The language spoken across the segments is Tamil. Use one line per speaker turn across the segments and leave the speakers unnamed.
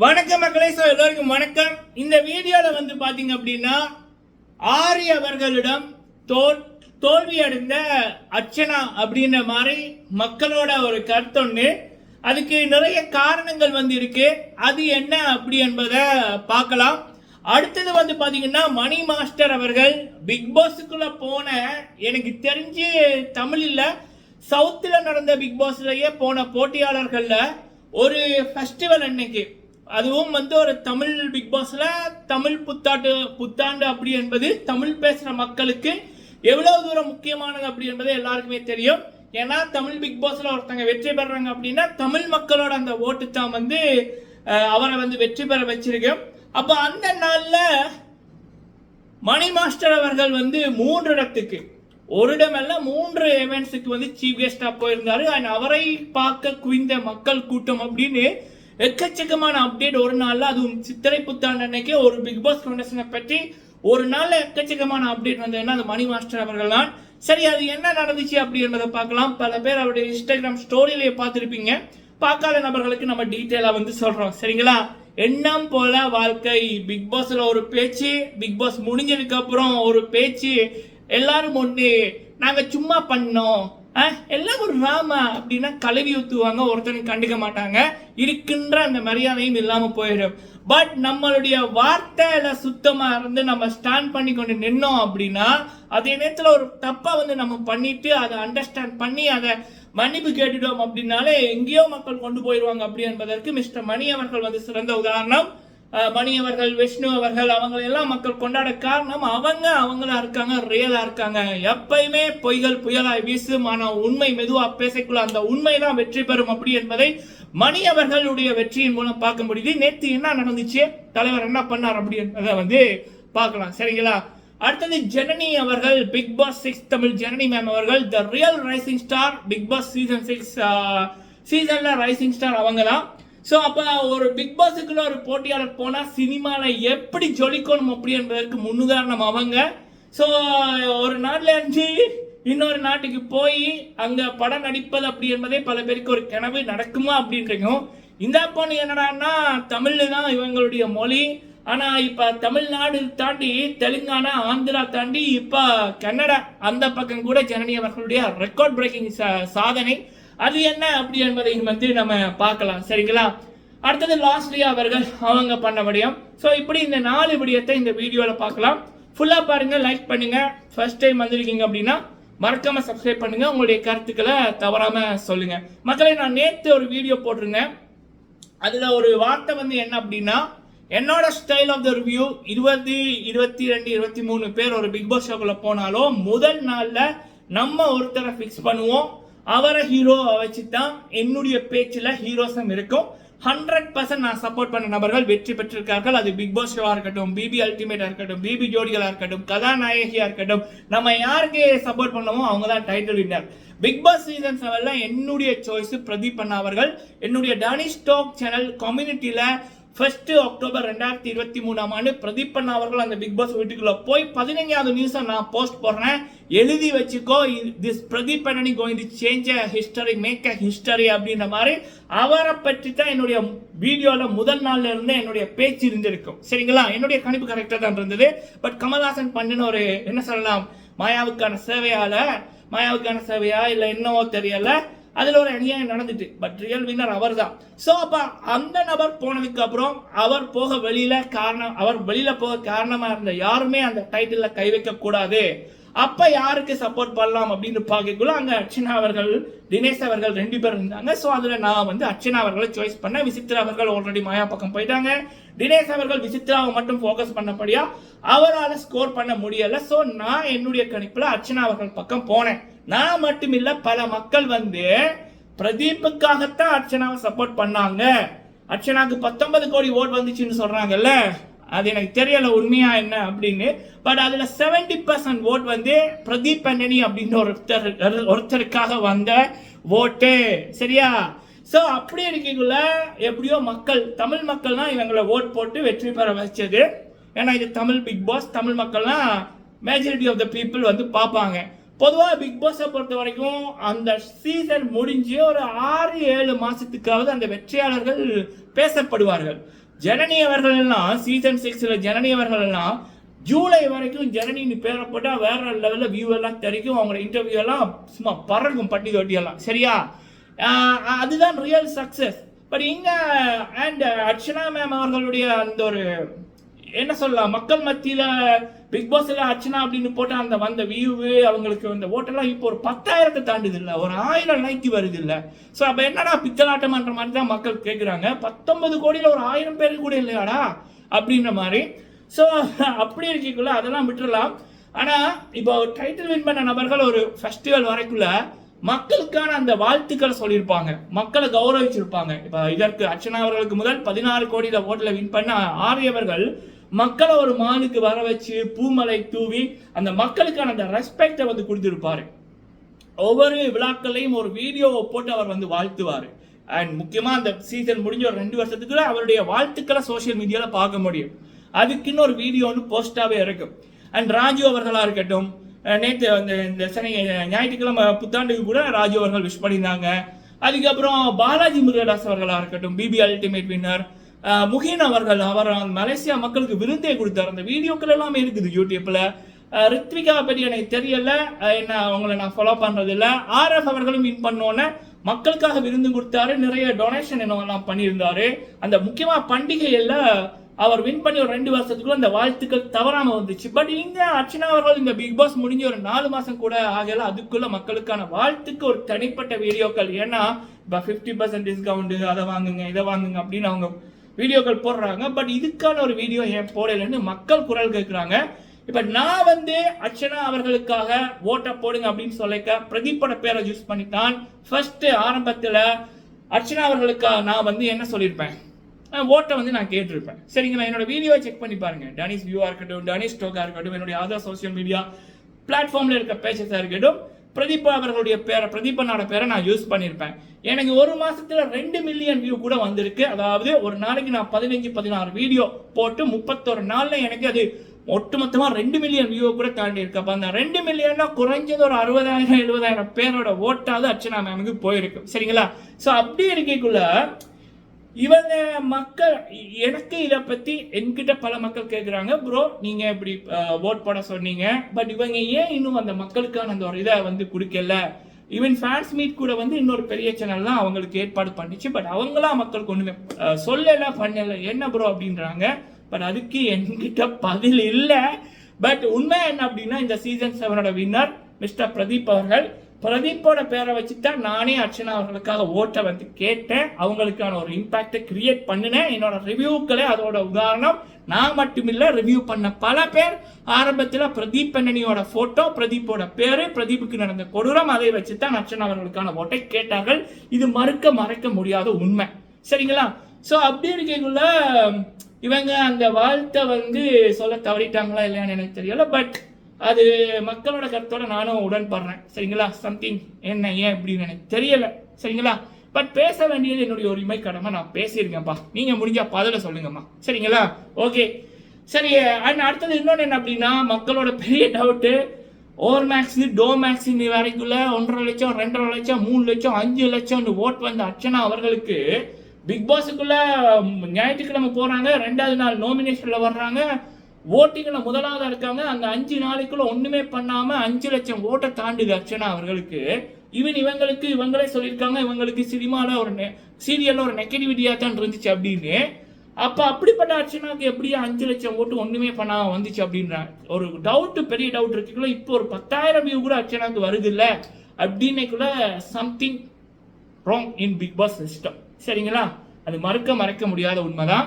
வணக்கம் மக்களே. ஸோ எல்லோருக்கும் வணக்கம். இந்த வீடியோவில் வந்து பார்த்தீங்க அப்படின்னா ஆரி அவர்களிடம் தோல் தோல்வி அடைந்த அர்ச்சனா அப்படின்ற மாதிரி மக்களோட ஒரு கருத்தொன்று அதுக்கு நிறைய காரணங்கள் வந்து இருக்கு. அது என்ன அப்படி என்பதை பார்க்கலாம். அடுத்தது வந்து பார்த்தீங்கன்னா மணி மாஸ்டர் அவர்கள் பிக்பாஸுக்குள்ளே போன எனக்கு தெரிஞ்சு தமிழில் சவுத்தில் நடந்த பிக் பாஸ்லயே போன போட்டியாளர்களில் ஒரு ஃபெஸ்டிவல் அன்னைக்கு. அதுவும் வந்து ஒரு தமிழ் பிக் பாஸ்ல தமிழ் புத்தாண்டு புத்தாண்டு அப்படி என்பது தமிழ் பேசுகிற மக்களுக்கு எவ்வளவு தூரம் முக்கியமானது அப்படி என்பது எல்லாருக்குமே தெரியும். ஏன்னா தமிழ் பிக் பாஸ்ல ஒருத்தங்க வெற்றி பெறுறாங்க அப்படின்னா தமிழ் மக்களோட அந்த ஓட்டு தான் வந்து அவரை வந்து வெற்றி பெற வச்சிருக்கோம். அப்போ அந்த நாளில் மணி மாஸ்டர் அவர்கள் வந்து மூன்று இடத்துக்கு ஒரு இடமல்ல மூன்று ஈவெண்ட்ஸுக்கு வந்து சீஃப் கெஸ்டாக போயிருந்தாரு. அண்ட் அவரை பார்க்க குவிந்த மக்கள் கூட்டம் அப்படின்னு எக்கச்சக்கமான அப்டேட் ஒரு நாளில் அதுவும் சித்திரை புத்தாண்டு அன்னைக்கு ஒரு பிக் பாஸ் கண்டஸ்டனை பற்றி ஒரு நாளில் எக்கச்சக்கமான அப்டேட் வந்ததுன்னா அது மணி மாஸ்டர் அவர்கள் தான். சரி அது என்ன நடந்துச்சு அப்படி என்பதை பார்க்கலாம். பல பேர் அவருடைய இன்ஸ்டாகிராம் ஸ்டோரியிலேயே பார்த்துருப்பீங்க. பார்க்காத நபர்களுக்கு நம்ம டீட்டெயிலாக வந்து சொல்கிறோம் சரிங்களா? எண்ணம் போல வாழ்க்கை. பிக் பாஸில் ஒரு பேச்சு பிக் பாஸ் முடிஞ்சதுக்கப்புறம் ஒரு பேச்சு. எல்லாரும் ஒன்று நாங்கள் சும்மா பண்ணோம். எல்லாம் ஒரு ராமா அப்படின்னா கழுவி ஊற்றுவாங்க ஒருத்தனுக்கு கண்டுக்க மாட்டாங்க. இருக்கின்ற அந்த மரியாதையும் இல்லாமல் போயிடும். பட் நம்மளுடைய வார்த்தையில சுத்தமாக இருந்து நம்ம ஸ்டாண்ட் பண்ணி கொண்டு நின்னோம் அப்படின்னா அதே நேரத்தில் ஒரு தப்பா வந்து நம்ம பண்ணிட்டு அதை அண்டர்ஸ்டாண்ட் பண்ணி அதை மன்னிப்பு கேட்டுட்டோம் அப்படின்னாலே எங்கேயோ மக்கள் கொண்டு போயிடுவாங்க அப்படி என்பதற்கு மிஸ்டர் மணி அவர்கள் வந்து சிறந்த உதாரணம். மணி அவர்கள் விஷ்ணு அவர்கள் அவங்க எல்லாம் மக்கள் கொண்டாட காரணம் அவங்க அவங்களா இருக்காங்க ரியலா இருக்காங்க. எப்பயுமே பொய்கள் புயலாய் வீசும் ஆனால் உண்மை மெதுவா பேசக்குள்ள அந்த உண்மை தான் வெற்றி பெறும் அப்படி என்பதை மணி அவர்களுடைய வெற்றியின் மூலம் பார்க்க முடியுது. நேத்து என்ன நடந்துச்சு? தலைவர் என்ன பண்ணார் அப்படி என்பதை வந்து பார்க்கலாம். சரிங்களா? அடுத்தது ஜனனி அவர்கள் Bigg Boss six Tamil Janani ma'am அவர்கள் the real rising star Bigg Boss season six சீசன்ல ரைசிங் ஸ்டார் அவங்க தான் ஸோ அப்போ ஒரு பிக் பாஸுக்குள்ள ஒரு போட்டியாளர் போனால் சினிமாவில் எப்படி ஜொலிக்கணும் அப்படி என்பதற்கு முன்னுதாரணம் அவங்க. ஸோ ஒரு நாட்டில் இருந்து இன்னொரு நாட்டுக்கு போய் அங்கே படம் நடிப்பது அப்படி என்பதே பல பேருக்கு ஒரு கனவு நடக்குமா அப்படின்றக்கும் இந்த பொண்ணு என்னடான்னா தமிழ் தான் இவங்களுடைய மொழி. ஆனால் இப்போ தமிழ்நாடு தாண்டி தெலுங்கானா ஆந்திரா தாண்டி இப்போ கன்னடா அந்த பக்கம் கூட ஜனனி அவர்களுடைய ரெக்கார்ட் பிரேக்கிங் சாதனை. அது என்ன அப்படி என்பதை வந்து நம்ம பார்க்கலாம். சரிங்களா? அடுத்தது லாஸ்ட்லி அவர்கள் அவங்க பண்ண விடயம். ஸோ இப்படி இந்த நாலு விடயத்தை இந்த வீடியோவில் பார்க்கலாம். ஃபுல்லாக பாருங்கள் லைக் பண்ணுங்கள் ஃபர்ஸ்ட் டைம் வந்திருக்கீங்க அப்படின்னா மறக்காமல் சப்ஸ்கிரைப் பண்ணுங்கள் உங்களுடைய கருத்துக்களை தவறாமல் சொல்லுங்கள் மக்களை நான் நேற்று ஒரு வீடியோ போட்டிருந்தேன். அதில் ஒரு வார்த்தை வந்து என்ன அப்படின்னா என்னோட ஸ்டைல் ஆஃப் த ரிவ்யூ இருபது இருபத்தி ரெண்டு இருபத்தி மூணு பேர் ஒரு பிக் பாஸ் ஷோக்குள்ள போனாலும் முதல் நாளில் நம்ம ஒருத்தரை ஃபிக்ஸ் பண்ணுவோம். அவரை ஹீரோவை வச்சு தான் என்னுடைய பேச்சில் ஹீரோசம் இருக்கும். ஹண்ட்ரட் பர்சன்ட் நான் சப்போர்ட் பண்ண நபர்கள் வெற்றி பெற்றிருக்கார்கள். அது பிக் பாஸ் ஷோவாக இருக்கட்டும் பிபி அல்டிமேட்டாக இருக்கட்டும் பிபி ஜோடிகளாக இருக்கட்டும் கதாநாயகியாக இருக்கட்டும் நம்ம யாருக்கு சப்போர்ட் பண்ணமோ அவங்க தான் title winner Bigg Boss season செவன்ல என்னுடைய சாய்ஸ் பிரதீப் அண்ணா அவர்கள் என்னுடைய டனிஷ் டாக் சேனல் கம்யூனிட்டியில் ஃபர்ஸ்ட் அக்டோபர் ரெண்டாயிரத்தி இருபத்தி மூணாம் ஆண்டு பிரதீப் அண்ணா அவர்கள் அந்த பிக் பாஸ் வீட்டுக்குள்ள போய் பதினஞ்சாவது நியூஸை நான் போஸ்ட் போடுறேன். எழுதி வச்சுக்கோ this Pradeep அண்ணனி going to change a history make a history அப்படின்ற மாதிரி அவரை பற்றி தான் என்னுடைய வீடியோவில் முதல் நாள்ல இருந்து என்னுடைய பேச்சு இருந்திருக்கும். சரிங்களா? என்னுடைய கணிப்பு கரெக்டாக தான் இருந்தது. பட் கமல்ஹாசன் பண்ணின ஒரு என்ன சொல்லலாம் மாயாவுக்கான சேவையால் மாயாவுக்கான சேவையா இல்லை என்னவோ தெரியலை அதுல ஒரு அநியாயம் நடந்துட்டு பட் ரியல் வின்னர் அவர் தான் ஸோ அப்ப அந்த நபர் போனதுக்கு அப்புறம் அவர் போக வெளியில காரணம் அவர் வெளியில போக காரணமா இருந்த யாருமே அந்த டைட்டில்ல கை வைக்கக்கூடாது. அப்ப யாருக்கு சப்போர்ட் பண்ணலாம் அப்படின்னு பார்க்கக்குள்ள அங்க அர்ச்சனா அவர்கள் தினேஷ் அவர்கள் ரெண்டு பேர் இருந்தாங்க. ஸோ அதுல நான் வந்து அர்ச்சனா அவர்களை சாய்ஸ் பண்ணேன் விசித்ரா அவர்கள் ஆல்ரெடி மாயா பக்கம் போயிட்டாங்க. தினேஷ் அவர்கள் விசித்ராவை மட்டும் ஃபோக்கஸ் பண்ணபடியா அவரால் ஸ்கோர் பண்ண முடியல. ஸோ நான் என்னுடைய கணிப்புல அர்ச்சனா அவர்கள் பக்கம் போனேன். நான் மட்டும் இல்ல பல மக்கள் வந்து பிரதீப்புக்காகத்தான் அர்ச்சனாவை சப்போர்ட் பண்ணாங்க. அர்ச்சனாக்கு பத்தொன்பது கோடி ஓட் வந்துச்சுன்னு சொல்றாங்கல்ல? அது எனக்கு தெரியல உண்மையா என்ன அப்படின்னு. பட் அதுல 70% பர்சன்ட் ஓட் வந்து பிரதீப் அண்டனி அப்படின்ற ஒருத்தர் ஒருத்தருக்காக வந்த ஓட்டு சரியா? ஸோ அப்படி இருக்கக்குள்ள எப்படியோ மக்கள் தமிழ் மக்கள்லாம் இவங்களை ஓட் போட்டு வெற்றி பெற வச்சது. ஏன்னா இது தமிழ் பிக் பாஸ் தமிழ் மக்கள்லாம் மேஜாரிட்டி ஆஃப் த பீப்புள் வந்து பார்ப்பாங்க. பொதுவாக பிக் பாஸை பொறுத்த வரைக்கும் அந்த சீசன் முடிஞ்சு ஒரு ஆறு ஏழு மாதத்துக்காவது அந்த வெற்றியாளர்கள் பேசப்படுவார்கள். ஜனனி அவர்கள் எல்லாம் சீசன் சிக்ஸில் ஜனனி அவர்கள் எல்லாம் ஜூலை வரைக்கும் ஜனனின்னு பேரை போட்டால் வேற லெவலில் வியூ எல்லாம் தெரிக்கும். அவங்களோட இன்டர்வியூ எல்லாம் சும்மா பறக்கும் பட்டி தொட்டி எல்லாம் சரியா அதுதான் ரியல் சக்ஸஸ் பட் இங்கே அண்ட் அர்ச்சனா மேம் அவர்களுடைய அந்த ஒரு என்ன சொல்லலாம்? மக்கள் மத்தியில் பிக் பாஸ்ல அர்ச்சனா அப்படின்னு போட்டால் அந்த வந்த வியூவு அவங்களுக்கு அந்த ஓட்டெல்லாம் இப்போ ஒரு பத்தாயிரத்தை தாண்டுது இல்லை ஒரு ஆயிரம் லைக்கு வருது இல்லை ஸோ அப்போ என்னடா பித்தலாட்டம்ன்ற மாதிரி தான் மக்கள் கேட்குறாங்க பத்தொன்பது கோடியில் ஒரு ஆயிரம் பேர் கூட இல்லையாடா? அப்படின்ற மாதிரி. ஸோ அப்படி இருக்கக்குள்ள அதெல்லாம் விட்டுறலாம். ஆனால் இப்போ டைட்டில் வின் பண்ண நபர்கள் ஒரு ஃபெஸ்டிவல் வரைக்குள்ள மக்களுக்கான அந்த வாழ்த்துக்களை சொல்லியிருப்பாங்க. மக்களை கௌரவிச்சிருப்பாங்க. இப்போ இதற்கு அர்ச்சனா அவர்களுக்கு முதல் பதினாறு கோடியில் ஓட்டில் வின் பண்ண ஆரியவர்கள் மக்களை ஒரு மாலுக்கு வர வச்சு பூமலை தூவி அந்த மக்களுக்கான அந்த ரெஸ்பெக்டை வந்து கொடுத்துருப்பார். ஒவ்வொரு விழாக்களையும் ஒரு வீடியோவை போட்டு அவர் வந்து வாழ்த்துவார். அண்ட் முக்கியமாக அந்த சீசன் முடிஞ்ச ஒரு ரெண்டு வருஷத்துக்குள்ள அவருடைய வாழ்த்துக்களை சோஷியல் மீடியாவில் பார்க்க முடியும். அதுக்குன்னு ஒரு வீடியோ வந்து போஸ்டாகவே இருக்கும் அண்ட் ராஜு அவர்களாக இருக்கட்டும் நேற்று அந்த இந்த சனி ஞாயிற்றுக்கிழமை புத்தாண்டுக்கு கூட ராஜு அவர்கள் விஷ் பண்ணியிருந்தாங்க. அதுக்கப்புறம் பாலாஜி முருகதாஸ் அவர்களாக இருக்கட்டும் பிபி அல்டிமேட் வின்னர் முகின் அவர்கள் அவர் மலேசியா மக்களுக்கு விருந்தே கொடுத்தார். அந்த வீடியோக்கள் எல்லாமே இருக்குது யூடியூப்ல. ரித்விகா பற்றி எனக்கு தெரியல. என்ன அவங்கள நான் ஃபாலோ பண்றது ஆர்எஃப் அவர்களும் வின் பண்ணோன்னே மக்களுக்காக விருந்து கொடுத்தாரு. நிறைய டொனேஷன் என்னவெல்லாம் பண்ணியிருந்தாரு. அந்த முக்கியமாக பண்டிகையில் அவர் வின் பண்ணி ஒரு ரெண்டு வருஷத்துக்குள்ள அந்த வாழ்த்துக்கள் தவறாம வந்துச்சு. பட் இங்க அர்ச்சனா அவர்கள் இந்த பிக் பாஸ் முடிஞ்ச ஒரு நாலு மாசம் கூட ஆகல அதுக்குள்ள மக்களுக்கான வாழ்த்துக்கு ஒரு தனிப்பட்ட வீடியோக்கள். ஏன்னா இப்போ ஃபிஃப்டி பர்சன்ட் டிஸ்கவுண்ட் அதை வாங்குங்க இதை வாங்குங்க அப்படின்னு அவங்க வீடியோக்கள் போடுறாங்க. பட் இதுக்கான ஒரு வீடியோ ஏன் போடலைன்னு மக்கள் குரல் கேட்குறாங்க. இப்போ நான் வந்து அர்ச்சனா அவர்களுக்காக ஓட்டை போடுங்க அப்படின்னு சொல்லிக்க பிரதீப்போட பேரை யூஸ் பண்ணித்தான். ஃபர்ஸ்ட் ஆரம்பத்தில் அர்ச்சனா அவர்களுக்காக நான் வந்து என்ன சொல்லியிருப்பேன்? ஓட்டை வந்து நான் கேட்டிருப்பேன். சரிங்களா? என்னோட வீடியோ செக் பண்ணி பாருங்க. டனிஸ் வியூவாக இருக்கட்டும் டனிஸ் ஸ்டோக்காக இருக்கட்டும் என்னுடைய அதர் சோஷியல் மீடியா பிளாட்ஃபார்ம்ல இருக்க பேச்சஸாக இருக்கட்டும் பிரதீபா அவர்களுடைய பேரை பிரதீபனோட பேரை நான் யூஸ் பண்ணியிருப்பேன் எனக்கு ஒரு மாதத்தில் ரெண்டு மில்லியன் வியூ கூட வந்திருக்கு. அதாவது ஒரு நாளைக்கு நான் பதினஞ்சு பதினாறு வீடியோ போட்டு முப்பத்தொரு நாளில் எனக்கு அது ஒட்டுமொத்தமாக ரெண்டு மில்லியன் வியூவை கூட தாண்டி இருக்கு அப்போ அந்த ரெண்டு மில்லியன்னா குறைஞ்சது ஒரு அறுபதாயிரம் எழுபதாயிரம் பேரோட ஓட்டாவது அர்ச்சனா மேமுக்கு போயிருக்கு. சரிங்களா? ஸோ அப்படி இருக்கக்குள்ள இவங்க மக்கள் எனக்கு இதை பற்றி என்கிட்ட பல மக்கள் கேட்குறாங்க ப்ரோ நீங்கள் இப்படி ஓட் போட சொன்னீங்க. பட் இவங்க ஏன் இன்னும் அந்த மக்களுக்கான அந்த ஒரு இதை வந்து கொடுக்கல? ஈவன் ஃபேன்ஸ் மீட் கூட வந்து இன்னொரு பெரிய சேனல் தான் அவங்களுக்கு ஏற்பாடு பண்ணிச்சு. பட் அவங்களா மக்களுக்கு ஒன்றுமே அஹ், சொல்லல பண்ணல என்ன ப்ரோ அப்படின்றாங்க. பட் அதுக்கு என்கிட்ட பதில் இல்லை. பட் உண்மை என்ன அப்படின்னா இந்த சீசன் செவனோட வின்னர் மிஸ்டர் பிரதீப் அவர்கள் பிரதீப்போட பேரை வச்சு தான் நானே அர்ச்சனா அவர்களுக்காக ஓட்டை வந்து கேட்டேன். அவங்களுக்கான ஒரு இம்பாக்டை கிரியேட் பண்ணினேன். என்னோட ரிவ்யூக்களே அதோட உதாரணம். நான் மட்டுமில்லை ரிவ்யூ பண்ண பல பேர். ஆரம்பத்தில் பிரதீப் பெண்ணனியோட ஃபோட்டோ பிரதீப்போட பேரு பிரதீப்புக்கு நடந்த கொடூரம் அதை வச்சு தான் அர்ச்சனா அவர்களுக்கான ஓட்டை கேட்டார்கள். இது மறுக்க மறைக்க முடியாத உண்மை. சரிங்களா? ஸோ அப்படி இருக்கைக்குள்ள இவங்க அந்த வாழ்த்தை வந்து சொல்ல தவறிட்டாங்களா இல்லையான்னு எனக்கு தெரியல பட் அது மக்களோட கருத்தோட நானும் உடன்படுறேன். சரிங்களா? சம்திங் என்ன ஏன் அப்படின்னு எனக்கு தெரியல. சரிங்களா? பட் பேச வேண்டியது என்னுடைய உரிமை கடமை. நான் பேசியிருக்கேன்ப்பா. நீங்க முடிஞ்சா பதில சொல்லுங்கம்மா. சரிங்களா? ஓகே சரி அண்ட் அடுத்தது இன்னொன்று என்ன அப்படின்னா மக்களோட பெரிய doubt over max to max வரைக்குள்ள ஒன்றரை லட்சம் ரெண்டரை லட்சம் மூணு லட்சம் அஞ்சு லட்சம்னு ஓட் வந்த அர்ச்சனா அவர்களுக்கு பிக் பாஸுக்குள்ள ஞாயிற்றுக்கிழமை போறாங்க. ரெண்டாவது நாள் நாமினேஷன்ல வர்றாங்க. ஓட்டிங்கில் முதலாவதாக இருக்காங்க. அந்த அஞ்சு நாளைக்குள்ள ஒன்றுமே பண்ணாமல் அஞ்சு லட்சம் ஓட்டை தாண்டுது அர்ச்சனா அவர்களுக்கு. ஈவன் இவங்களுக்கு இவங்களே சொல்லியிருக்காங்க. இவங்களுக்கு சினிமாவில் ஒரு நெ சீரியலில் ஒரு நெகட்டிவிட்டியாக தான் இருந்துச்சு அப்படின்னு. அப்போ அப்படிப்பட்ட அர்ச்சனாவுக்கு எப்படியா அஞ்சு லட்சம் ஓட்டு ஒன்றுமே பண்ணாமல் வந்துச்சு அப்படின்றாங்க ஒரு டவுட்டு பெரிய டவுட் இருக்குல்ல. இப்போ ஒரு பத்தாயிரம் வியூ கூட அர்ச்சனாவுக்கு வருது இல்லை அப்படின்னைக்குள்ள something wrong in Bigg Boss system சரிங்களா? அது மறுக்க மறைக்க முடியாத உண்மைதான்.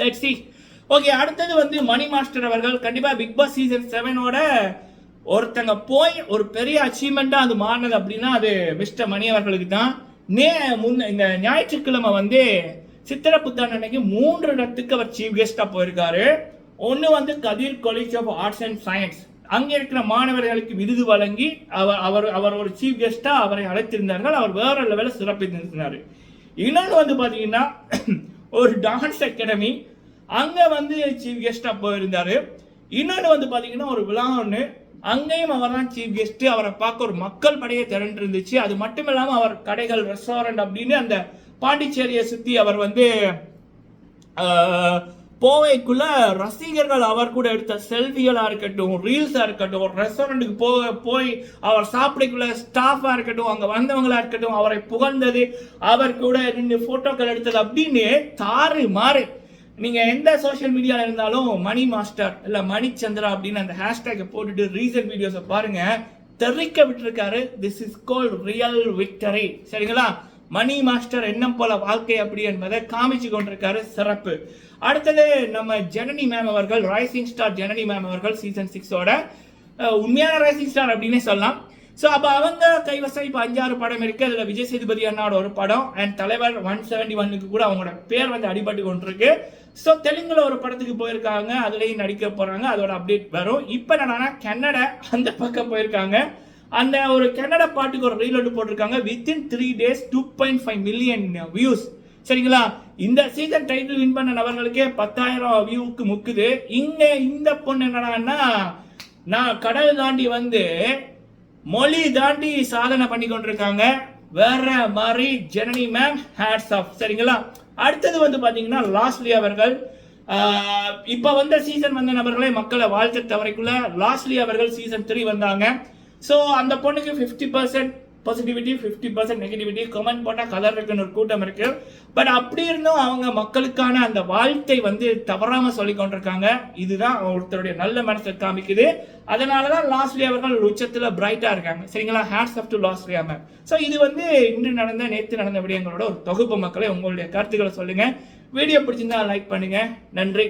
லெட்ஸ் சி ஓகே அடுத்தது வந்து மணி மாஸ்டர் அவர்கள் கண்டிப்பாக பிக் பாஸ் சீசன் செவனோட ஒருத்தங்க போய் ஒரு பெரிய அச்சீவ்மெண்ட்டாக அது மாறினது அப்படின்னா அது மிஸ்டர் மணி அவர்களுக்கு தான். நே முன்ன இந்த ஞாயிற்றுக்கிழமை வந்து சித்திர புத்தாண்டு அன்னைக்கு மூன்று இடத்துக்கு அவர் சீஃப் கெஸ்டாக போயிருக்காரு. ஒன்று வந்து Kathir college of arts and science அங்கே இருக்கிற மாணவர்களுக்கு விருது வழங்கி அவர் அவர் அவர் ஒரு சீஃப் கெஸ்ட்டாக அவரை அழைத்திருந்தார்கள். அவர் வேற லெவலில் சிறப்பித்திருந்தார். இன்னொன்று வந்து பார்த்தீங்கன்னா ஒரு டான்ஸ் அகாடமி அங்கே வந்து சீஃப் கெஸ்டாக போயிருந்தார். இன்னொன்று வந்து பார்த்தீங்கன்னா ஒரு விழா ஒன்று அங்கேயும் அவர் தான் சீஃப் கெஸ்ட்டு அவரை பார்க்க ஒரு மக்கள் படையே திரண்டு இருந்துச்சு அது மட்டும் இல்லாமல் அவர் கடைகள் ரெஸ்டாரண்ட் அப்படின்னு அந்த பாண்டிச்சேரியை சுற்றி அவர் வந்து ஆஹ், போவைக்குள்ள ரசிகர்கள் அவர் கூட எடுத்த செல்ஃபிகளாக இருக்கட்டும் ரீல்ஸாக இருக்கட்டும் ஒரு ரெஸ்டாரண்ட்டுக்கு போக போய் அவர் சாப்பிடக்குள்ள ஸ்டாஃபாக இருக்கட்டும் அங்கே வந்தவங்களா இருக்கட்டும் அவரை புகழ்ந்தது அவர் கூட நின்று ஃபோட்டோக்கள் எடுத்தது அப்படின்னு தாறு மாறு நீங்கள் எந்த சோஷியல் மீடியாவில் இருந்தாலும் மணி மாஸ்டர் இல்லை மணி சந்திரா அப்படின்னு அந்த ஹேஷ்டேக்கை போட்டுட்டு ரீசன்ட் வீடியோஸை பாருங்கள் தெறிக்க விட்டுருக்காரு. This is call real victory சரிங்களா? மணி மாஸ்டர் என்ன போல வாழ்க்கை அப்படி என்பதை காமிச்சு கொண்டிருக்காரு சிறப்பு. அடுத்தது நம்ம ஜனனி மேம் அவர்கள் ரைசிங் ஸ்டார் ஜனனி மேம் அவர்கள் சீசன் சிக்ஸோட உண்மையான ரைசிங் ஸ்டார் அப்படின்னே சொல்லலாம். ஸோ அப்போ அவங்க கைவசம் இப்போ அஞ்சாறு படம் இருக்கு. அதில் விஜய் சேதுபதி அண்ணாவோட ஒரு படம் அண்ட் தலைவர் ஒன் செவன்டி ஒன்னுக்கு கூட அவங்களோட பேர் வந்து அடிபட்டு கொண்டிருக்கு. ஸோ தெலுங்குல ஒரு படத்துக்கு போயிருக்காங்க அதுலேயும் நடிக்க போகிறாங்க அதோட அப்டேட் வரும். இப்போ என்னன்னா கன்னடா அந்த பக்கம் போயிருக்காங்க. அந்த ஒரு கன்னட பாட்டுக்கு ஒரு ரீல் ஒன்று போட்டிருக்காங்க within three days two point five million views சரிங்களா? இந்த சீசன் டைட்டில் வின் பண்ண நபர்களுக்கே பத்தாயிரம் வியூவுக்கு முக்குது. இங்கே இந்த பொண்ணு என்னடான்னா நான் கடல் தாண்டி வந்து மொழி தாண்டி சாதனை பண்ணி கொண்டிருக்காங்க. வேற மாதிரி ஜனனி மேம் ஹேட்ஸ் ஆஃப் சரிங்களா? அடுத்தது வந்து பார்த்தீங்கன்னா லாஸ்ட்லி அவர்கள் இப்போ வந்த சீசன் வந்த நபர்களே மக்களை வாழ்த்த தவறைக்குள்ள லாஸ்ட்லி அவர்கள் சீசன் த்ரீ வந்தாங்க. ஸோ அந்த பொண்ணுக்கு fifty percent positivity fifty percent negativity comment போட்டால் கலர் இருக்குன்னு ஒரு கூட்டம் இருக்கு. பட் அப்படி இருந்தும் அவங்க மக்களுக்கான அந்த வாழ்த்தை வந்து தவறாமல் சொல்லி கொண்டிருக்காங்க. இதுதான் ஒருத்தருடைய நல்ல மனசை காமிக்குது. அதனால தான் லாஸ்ட்லி அவர்கள் உச்சத்தில் பிரைட்டாக இருக்காங்க. சரிங்களா? Hats off to lastly ma'am so இது வந்து இன்று நடந்த நேற்று நடந்த விடயங்களோட ஒரு தொகுப்பு மக்களை உங்களுடைய கருத்துக்களை சொல்லுங்கள் வீடியோ பிடிச்சிருந்தா லைக் பண்ணுங்கள் நன்றி.